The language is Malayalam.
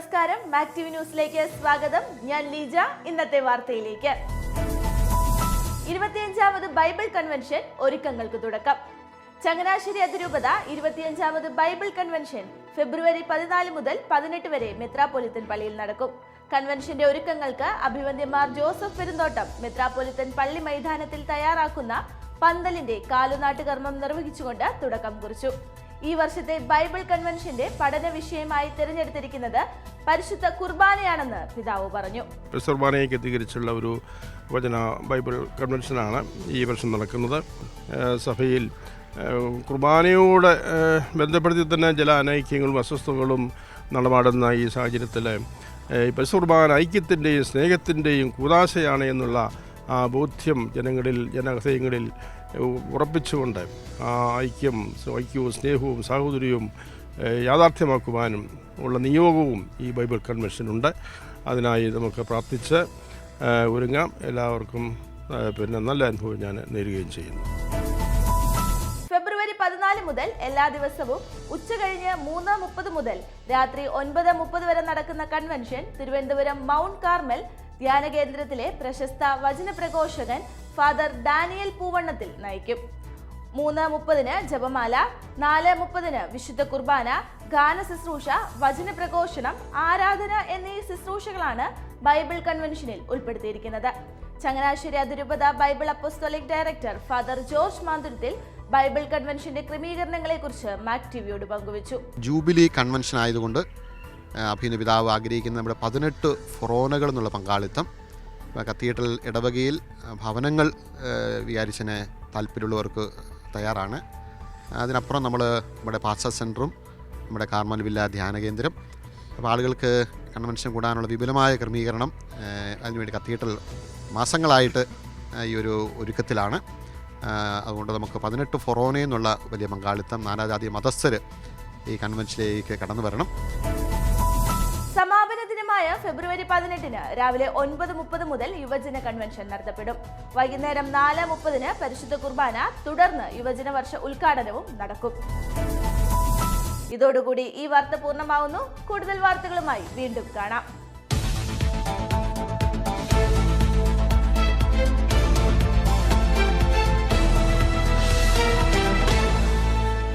നമസ്കാരം. മാക്ടിവ് ന്യൂസിലേക്ക് സ്വാഗതം. ഞാൻ ലീജ. ഇന്നത്തെ വാർത്തയിലേക്ക്. ഇരുപത്തിയഞ്ചാമത് ബൈബിൾ കൺവെൻഷൻ ഒരുക്കങ്ങൾക്ക് തുടക്കം. ചങ്ങനാശ്ശേരി അതിരൂപത ഇരുപത്തിയഞ്ചാമത് ബൈബിൾ കൺവെൻഷൻ ഫെബ്രുവരി പതിനാല് മുതൽ പതിനെട്ട് വരെ മെത്രാപൊലിത്തൻ പള്ളിയിൽ നടക്കും. കൺവെൻഷന്റെ ഒരുക്കങ്ങൾക്ക് അഭിവന്ദ്യമാർ ജോസഫ് പെരുന്തോട്ടം മെത്രാപൊലിത്തൻ പള്ളി മൈതാനത്തിൽ തയ്യാറാക്കുന്ന പന്തലിന്റെ കാലുനാട്ടുകർമ്മം നിർവഹിച്ചുകൊണ്ട് തുടക്കം കുറിച്ചു. ഈ വർഷത്തെ ബൈബിൾ കൺവെൻഷന്റെ പഠന വിഷയമായി തിരഞ്ഞെടുത്തിരിക്കുന്നത് പരിശുദ്ധ കുർബാനയാണെന്ന് പിതാവ് പറഞ്ഞു. കുർബാനയെ കേന്ദ്രീകരിച്ചുള്ള ഒരു വചന ബൈബിൾ കൺവെൻഷനാണ് ഈ വർഷം നടക്കുന്നത്. സഭയിൽ കുർബാനയോട് ബന്ധപ്പെടുത്തി തന്നെ ചില അനൈക്യങ്ങളും അസ്വസ്ഥതകളും നടപാടുന്ന ഈ സാഹചര്യത്തിൽ കുർബാന ഐക്യത്തിന്റെയും സ്നേഹത്തിന്റെയും കൂതാശയാണ് എന്നുള്ള ആ ബോധ്യം ജനങ്ങളിൽ ജനഹൃദയങ്ങളിൽ ഉറപ്പിച്ചുകൊണ്ട് ആ ഐക്യം ഐക്യവും സ്നേഹവും സാഹോദര്യവും യാഥാർത്ഥ്യമാക്കുവാനും ഉള്ള നിയോഗവും ഈ ബൈബിൾ കൺവെൻഷനുണ്ട് അതിനായി നമുക്ക് പ്രാർത്ഥിച്ച് ഒരുങ്ങാം. എല്ലാവർക്കും പിന്നെ നല്ല അനുഭവം ഞാൻ നേരുകയും ചെയ്യുന്നു. ഫെബ്രുവരി പതിനാല് മുതൽ എല്ലാ ദിവസവും ഉച്ച കഴിഞ്ഞ് മൂന്ന് മുപ്പത് മുതൽ രാത്രി ഒൻപത് മുപ്പത് വരെ നടക്കുന്ന കൺവെൻഷൻ തിരുവനന്തപുരം മൗണ്ട് കാർമൽ ധ്യാന കേന്ദ്രത്തിലെ പ്രശസ്ത വചന പ്രഘോഷകൻ ഫാദർ ഡാനിയൽ പൂവണ്ണത്തിൽ നയിക്കും. മൂന്ന് മുപ്പതിന് ജപമാല നാല് മുപ്പതിന് വിശുദ്ധ കുർബാന ഗാന ശുശ്രൂഷ വചന പ്രഘോഷണം ആരാധന എന്നീ ശുശ്രൂഷകളാണ് ബൈബിൾ കൺവെൻഷനിൽ ഉൾപ്പെടുത്തിയിരിക്കുന്നത്. ചങ്ങനാശ്ശേരി അതിരൂപത Bible apostolic director father George Manthurathil Bible കൺവെൻഷന്റെ ക്രമീകരണങ്ങളെക്കുറിച്ച് മാക് ടിവിയോട് പങ്കുവച്ചു. ജൂബിലി കൺവെൻഷൻ ആയതുകൊണ്ട് അഭിനപിതാവ് ആഗ്രഹിക്കുന്ന നമ്മുടെ പതിനെട്ട് ഫൊറോനകൾ എന്നുള്ള പങ്കാളിത്തം കത്തീഡ്രൽ ഇടവകയിൽ ഭവനങ്ങൾ വിചാരിച്ചതിന് താല്പര്യമുള്ളവർക്ക് തയ്യാറാണ്. അതിനപ്പുറം നമ്മൾ നമ്മുടെ പാസ സെന്ററും നമ്മുടെ കാർമൽ വില്ല ധ്യാന കേന്ദ്രം അപ്പോൾ ആളുകൾക്ക് കൺവെൻഷൻ കൂടാനുള്ള വിപുലമായ ക്രമീകരണം അതിനുവേണ്ടി കത്തീഡ്രൽ മാസങ്ങളായിട്ട് ഈ ഒരു ഒരുക്കത്തിലാണ്. അതുകൊണ്ട് നമുക്ക് പതിനെട്ട് ഫൊറോന എന്നുള്ള വലിയ പങ്കാളിത്തം നാനാജാതി മതസ്ഥർ ഈ കൺവെൻഷനിലേക്ക് കടന്നു വരണം. സമാപന ദിനമായ ഫെബ്രുവരി പതിനെട്ടിന് രാവിലെ ഒൻപത് മുപ്പത് മുതൽ യുവജന കൺവെൻഷൻ നടത്തപ്പെടും. വൈകുന്നേരം നാല് മുപ്പതിന് പരിശുദ്ധ കുർബാന തുടർന്ന് യുവജന വർഷ ഉദ്ഘാടനവും നടക്കും. ഇതോടുകൂടി ഈ വാർത്ത പൂർണമാവുന്നു. കൂടുതൽ വാർത്തകളുമായി വീണ്ടും കാണാം.